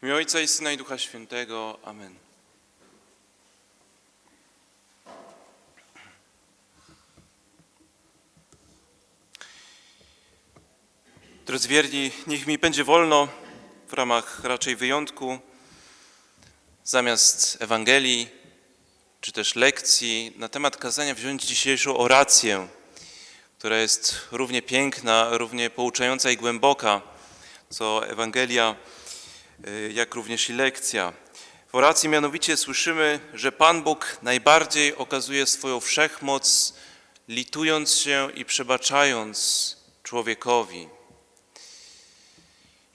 W imię Ojca i Syna i Ducha Świętego. Amen. Drodzy wierni, niech mi będzie wolno w ramach raczej wyjątku, zamiast Ewangelii czy też lekcji na temat kazania wziąć dzisiejszą orację, która jest równie piękna, równie pouczająca i głęboka, co Ewangelia, jak również i lekcja. W oracji mianowicie słyszymy, że Pan Bóg najbardziej okazuje swoją wszechmoc, litując się i przebaczając człowiekowi.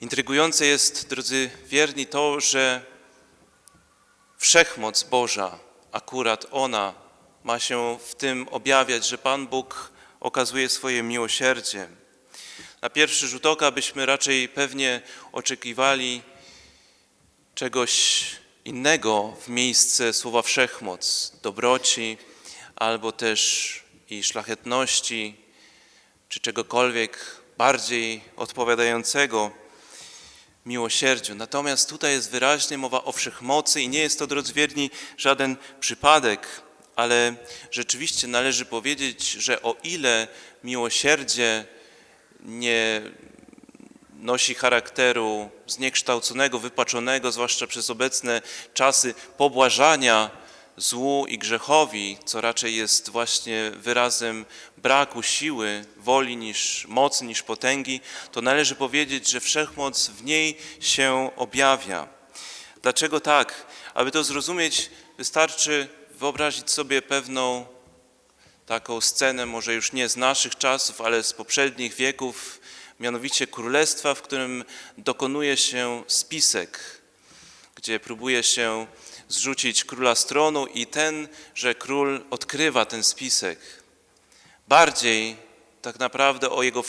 Intrygujące jest, drodzy wierni, to, że wszechmoc Boża, akurat ona ma się w tym objawiać, że Pan Bóg okazuje swoje miłosierdzie. Na pierwszy rzut oka byśmy raczej pewnie oczekiwali czegoś innego w miejsce słowa wszechmoc, dobroci albo też i szlachetności, czy czegokolwiek bardziej odpowiadającego miłosierdziu. Natomiast tutaj jest wyraźnie mowa o wszechmocy i nie jest to, drodzy wierni, żaden przypadek, ale rzeczywiście należy powiedzieć, że o ile miłosierdzie nie nosi charakteru zniekształconego, wypaczonego, zwłaszcza przez obecne czasy pobłażania złu i grzechowi, co raczej jest właśnie wyrazem braku siły, woli niż mocy, niż potęgi, to należy powiedzieć, że wszechmoc w niej się objawia. Dlaczego tak? Aby to zrozumieć, wystarczy wyobrazić sobie pewną taką scenę, może już nie z naszych czasów, ale z poprzednich wieków, mianowicie królestwa, w którym dokonuje się spisek, gdzie próbuje się zrzucić króla z tronu i ten, że król odkrywa ten spisek. Bardziej tak naprawdę o jego,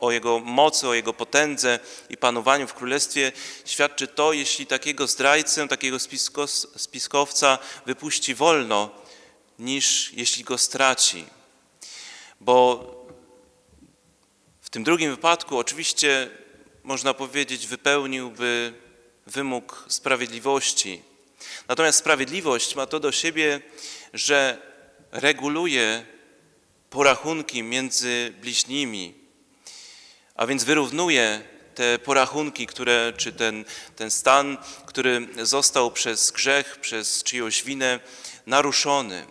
o jego mocy, o jego potędze i panowaniu w królestwie świadczy to, jeśli takiego zdrajcę, takiego spisko, spiskowca wypuści wolno, niż jeśli go straci. Bo w tym drugim wypadku oczywiście można powiedzieć wypełniłby wymóg sprawiedliwości. Natomiast sprawiedliwość ma to do siebie, że reguluje porachunki między bliźnimi, a więc wyrównuje te porachunki, które, czy ten, ten stan, który został przez grzech, przez czyjąś winę naruszony.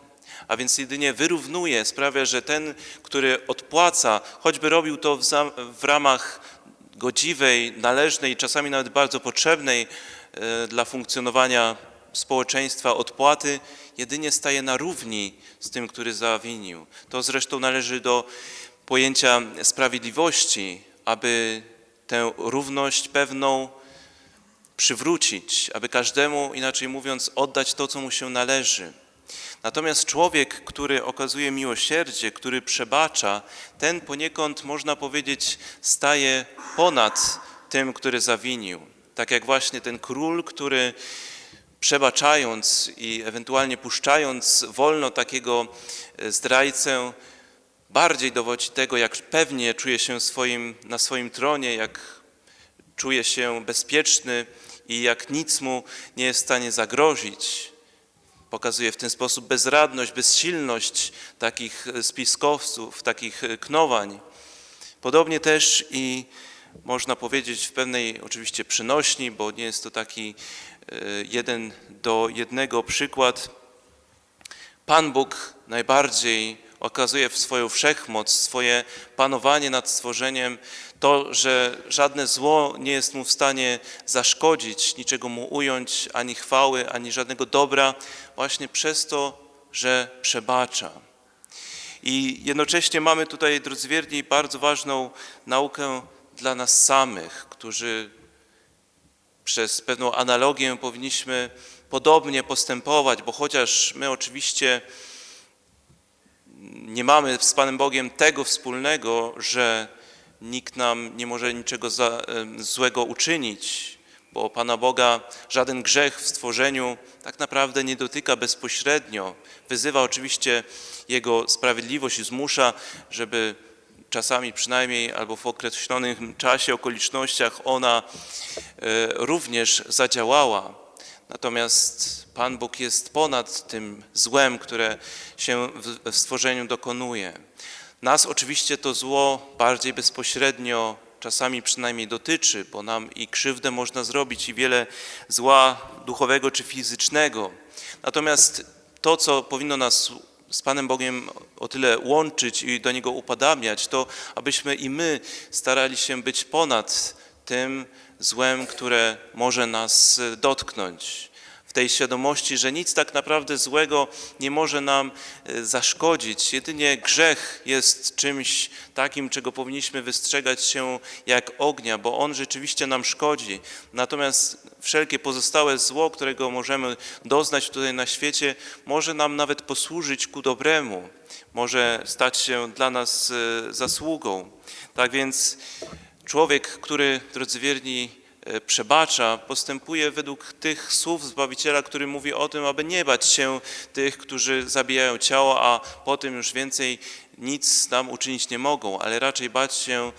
A więc jedynie wyrównuje, sprawia, że ten, który odpłaca, choćby robił to w, w ramach godziwej, należnej, czasami nawet bardzo potrzebnej e, dla funkcjonowania społeczeństwa odpłaty, jedynie staje na równi z tym, który zawinił. To zresztą należy do pojęcia sprawiedliwości, aby tę równość pewną przywrócić, aby każdemu, inaczej mówiąc, oddać to, co mu się należy. Natomiast człowiek, który okazuje miłosierdzie, który przebacza, ten poniekąd, można powiedzieć, staje ponad tym, który zawinił. Tak jak właśnie ten król, który przebaczając i ewentualnie puszczając wolno takiego e, zdrajcę, bardziej dowodzi tego, jak pewnie czuje się swoim, na swoim tronie, jak czuje się bezpieczny i jak nic mu nie jest w stanie zagrozić. Pokazuje w ten sposób bezradność, bezsilność takich e, spiskowców, takich e, knowań. Podobnie też i można powiedzieć w pewnej oczywiście przynośni, bo nie jest to taki jeden do jednego przykład. Pan Bóg najbardziej okazuje w swoją wszechmoc, swoje panowanie nad stworzeniem, to, że żadne zło nie jest mu w stanie zaszkodzić, niczego mu ująć, ani chwały, ani żadnego dobra, właśnie przez to, że przebacza. I jednocześnie mamy tutaj, drodzy wierni, bardzo ważną naukę dla nas samych, którzy przez pewną analogię powinniśmy podobnie postępować, bo chociaż my oczywiście nie mamy z Panem Bogiem tego wspólnego, że nikt nam nie może niczego za, złego uczynić, bo Pana Boga żaden grzech w stworzeniu tak naprawdę nie dotyka bezpośrednio. Wyzywa oczywiście Jego sprawiedliwość i zmusza, żeby czasami przynajmniej albo w określonym czasie, okolicznościach ona e, również zadziałała. Natomiast Pan Bóg jest ponad tym złem, które się w- stworzeniu dokonuje. Nas oczywiście to zło bardziej bezpośrednio czasami przynajmniej dotyczy, bo nam i krzywdę można zrobić i wiele zła duchowego czy fizycznego. Natomiast to, co powinno nas z Panem Bogiem o tyle łączyć i do Niego upadamiać, to abyśmy i my starali się być ponad tym złem, które może nas e, dotknąć. W tej świadomości, że nic tak naprawdę złego nie może nam e, zaszkodzić. Jedynie grzech jest czymś takim, czego powinniśmy wystrzegać się jak ognia, bo on rzeczywiście nam szkodzi. Natomiast wszelkie pozostałe zło, którego możemy doznać tutaj na świecie, może nam nawet posłużyć ku dobremu, może stać się dla nas e, zasługą. Tak więc człowiek, który, drodzy wierni, e, przebacza, postępuje według tych słów Zbawiciela, który mówi o tym, aby nie bać się tych, którzy zabijają ciało, a potem już więcej nic nam uczynić nie mogą, ale raczej bać się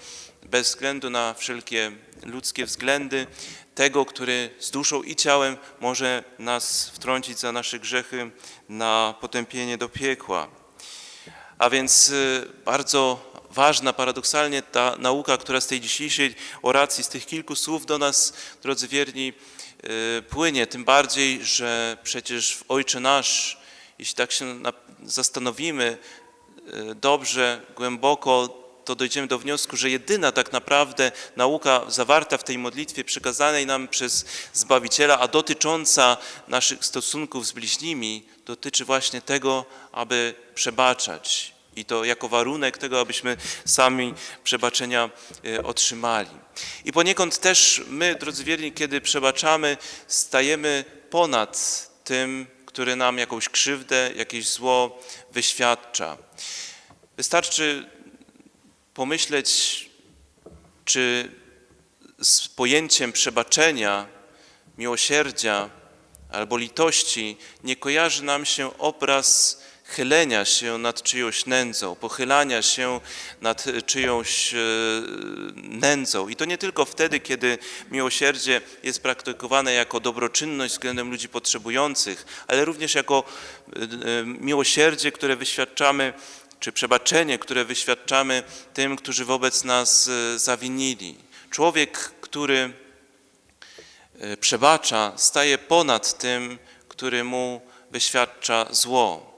bez względu na wszelkie ludzkie względy tego, który z duszą i ciałem może nas wtrącić za nasze grzechy na potępienie do piekła. A więc y, bardzo ważna paradoksalnie ta nauka, która z tej dzisiejszej oracji, z tych kilku słów do nas, drodzy wierni, y, płynie. Tym bardziej, że przecież w Ojcze Nasz, jeśli tak się zastanowimy y, dobrze, głęboko, to dojdziemy do wniosku, że jedyna tak naprawdę nauka zawarta w tej modlitwie przekazanej nam przez Zbawiciela, a dotycząca naszych stosunków z bliźnimi, dotyczy właśnie tego, aby przebaczać. I to jako warunek tego, abyśmy sami przebaczenia e, otrzymali. I poniekąd też my, drodzy wierni, kiedy przebaczamy, stajemy ponad tym, który nam jakąś krzywdę, jakieś zło wyświadcza. Wystarczy pomyśleć, czy z pojęciem przebaczenia, miłosierdzia albo litości nie kojarzy nam się obraz chylenia się nad czyjąś nędzą, pochylania się nad czyjąś e, nędzą. I to nie tylko wtedy, kiedy miłosierdzie jest praktykowane jako dobroczynność względem ludzi potrzebujących, ale również jako e, e, miłosierdzie, które wyświadczamy czy przebaczenie, które wyświadczamy tym, którzy wobec nas zawinili. Człowiek, który przebacza, staje ponad tym, który mu wyświadcza zło.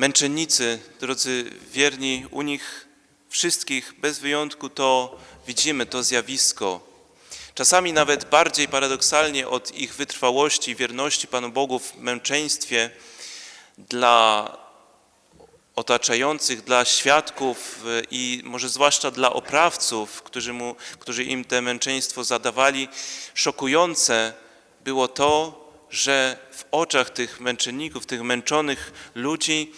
Męczennicy, drodzy wierni, u nich wszystkich bez wyjątku to widzimy, to zjawisko. Czasami nawet bardziej paradoksalnie od ich wytrwałości, wierności Panu Bogu w męczeństwie, dla otaczających, dla świadków y, i może zwłaszcza dla oprawców, którzy, mu, którzy im te męczeństwo zadawali, szokujące było to, że w oczach tych męczenników, tych męczonych ludzi,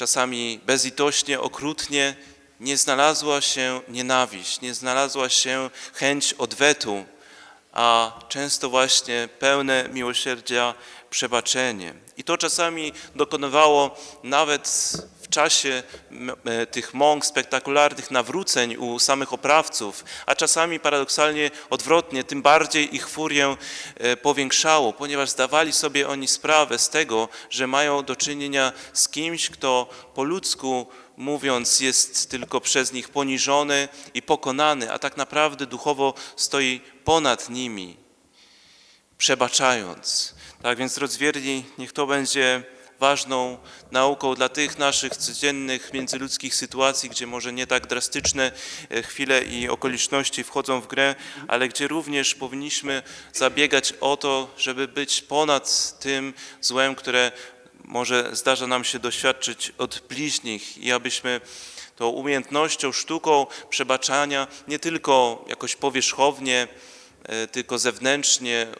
czasami bezlitośnie, okrutnie, nie znalazła się nienawiść, nie znalazła się chęć odwetu, a często właśnie pełne miłosierdzia przebaczenie. I to czasami dokonywało nawet czasie tych mąk spektakularnych nawróceń u samych oprawców, a czasami paradoksalnie odwrotnie, tym bardziej ich furię e, powiększało, ponieważ zdawali sobie oni sprawę z tego, że mają do czynienia z kimś, kto po ludzku mówiąc, jest tylko przez nich poniżony i pokonany, a tak naprawdę duchowo stoi ponad nimi, przebaczając. Tak więc, drodzy wierni, niech to będzie ważną nauką dla tych naszych codziennych międzyludzkich sytuacji, gdzie może nie tak drastyczne e, chwile i okoliczności wchodzą w grę, ale gdzie również powinniśmy zabiegać o to, żeby być ponad tym złem, które może zdarza nam się doświadczyć od bliźnich i abyśmy tą umiejętnością, sztuką przebaczania nie tylko jakoś powierzchownie, tylko zewnętrznie, e,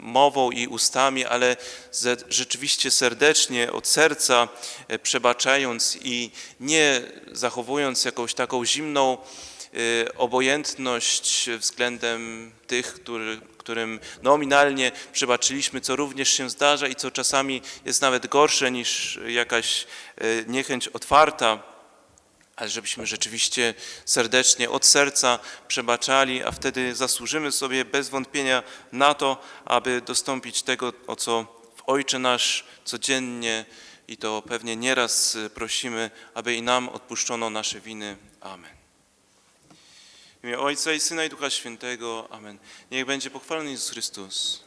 mową i ustami, ale ze, rzeczywiście serdecznie, od serca e, przebaczając i nie zachowując jakąś taką zimną e, obojętność względem tych, który, którym nominalnie przebaczyliśmy, co również się zdarza i co czasami jest nawet gorsze niż jakaś e, niechęć otwarta ale żebyśmy rzeczywiście serdecznie, od serca przebaczali, a wtedy zasłużymy sobie bez wątpienia na to, aby dostąpić tego, o co w Ojcze nasz codziennie i to pewnie nieraz prosimy, aby i nam odpuszczono nasze winy. Amen. W imię Ojca i Syna i Ducha Świętego. Amen. Niech będzie pochwalony Jezus Chrystus.